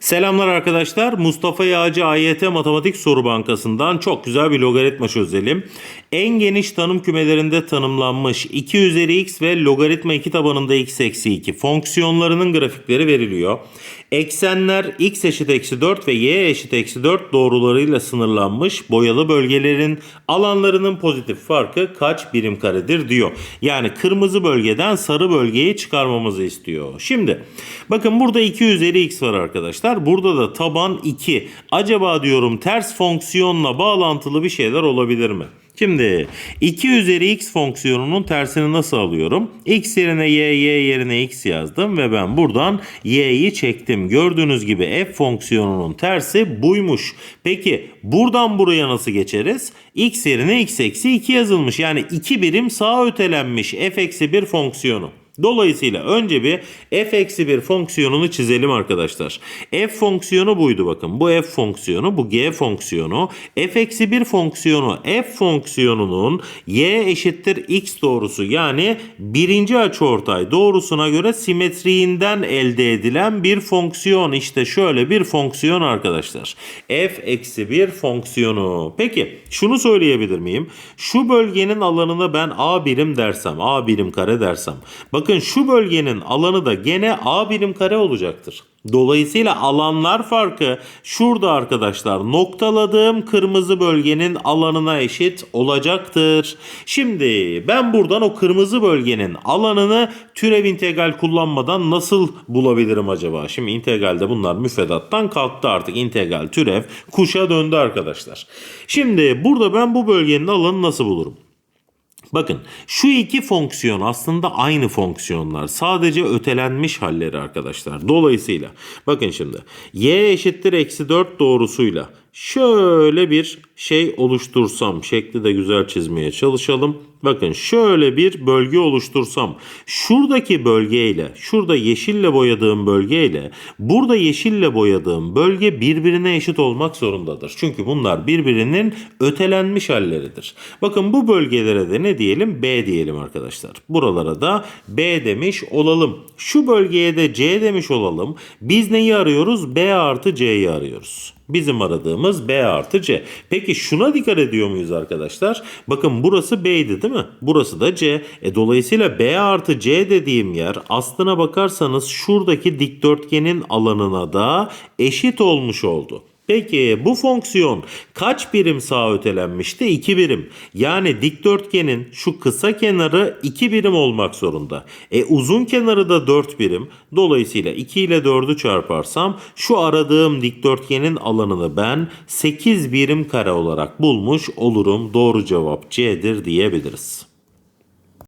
Selamlar arkadaşlar. Mustafa Yağcı AYT Matematik Soru Bankası'ndan çok güzel bir logaritma çözelim. En geniş tanım kümelerinde tanımlanmış 2 üzeri x ve logaritma 2 tabanında x eksi 2 fonksiyonlarının grafikleri veriliyor. Eksenler x eşit eksi 4 ve y eşit eksi 4 doğrularıyla sınırlanmış boyalı bölgelerin alanlarının pozitif farkı kaç birim karedir diyor. Yani kırmızı bölgeden sarı bölgeyi çıkarmamızı istiyor. Şimdi bakın burada 2 üzeri x var arkadaşlar. Burada da taban 2. Acaba diyorum ters fonksiyonla bağlantılı bir şeyler olabilir mi? Şimdi 2 üzeri x fonksiyonunun tersini nasıl alıyorum? x yerine y, y yerine x yazdım ve ben buradan y'yi çektim. Gördüğünüz gibi f fonksiyonunun tersi buymuş. Peki buradan buraya nasıl geçeriz? x yerine x eksi 2 yazılmış. Yani 2 birim sağa ötelenmiş f eksi 1 fonksiyonu. Dolayısıyla önce bir f eksi 1 fonksiyonunu çizelim arkadaşlar. f fonksiyonu buydu bakın. Bu f fonksiyonu, bu g fonksiyonu. f eksi 1 fonksiyonu f fonksiyonunun y eşittir x doğrusu yani birinci açıortay doğrusuna göre simetriğinden elde edilen bir fonksiyon. İşte şöyle bir fonksiyon arkadaşlar. f eksi 1 fonksiyonu. Peki şunu söyleyebilir miyim? Şu bölgenin alanını ben a birim dersem, a birim kare dersem. Bakın şu bölgenin alanı da gene a birim kare olacaktır. Dolayısıyla alanlar farkı şurada arkadaşlar noktaladığım kırmızı bölgenin alanına eşit olacaktır. Şimdi ben buradan o kırmızı bölgenin alanını türev integral kullanmadan nasıl bulabilirim acaba? Şimdi integralde bunlar müfredattan kalktı artık integral türev kuşa döndü arkadaşlar. Şimdi burada ben bu bölgenin alanını nasıl bulurum? Bakın şu iki fonksiyon aslında aynı fonksiyonlar. Sadece ötelenmiş halleri arkadaşlar. Dolayısıyla bakın şimdi y eşittir eksi 4 doğrusuyla şöyle bir şey oluştursam şekli de güzel çizmeye çalışalım. Bakın şöyle bir bölge oluştursam şuradaki bölgeyle şurada yeşille boyadığım bölgeyle burada yeşille boyadığım bölge birbirine eşit olmak zorundadır. Çünkü bunlar birbirinin ötelenmiş halleridir. Bakın bu bölgelere de ne diyelim? B diyelim arkadaşlar. Buralara da B demiş olalım. Şu bölgeye de C demiş olalım. Biz neyi arıyoruz? B artı C'yi arıyoruz. Bizim aradığımız B artı C. Peki şuna dikkat ediyor muyuz arkadaşlar? Bakın burası B'ydi değil mi? Burası da C. E, dolayısıyla B artı C dediğim yer aslına bakarsanız şuradaki dikdörtgenin alanına da eşit olmuş oldu. Peki bu fonksiyon kaç birim sağa ötelenmişti? 2 birim. Yani dikdörtgenin şu kısa kenarı 2 birim olmak zorunda. E uzun kenarı da 4 birim. Dolayısıyla 2 ile 4'ü çarparsam şu aradığım dikdörtgenin alanını ben 8 birim kare olarak bulmuş olurum. Doğru cevap C'dir diyebiliriz.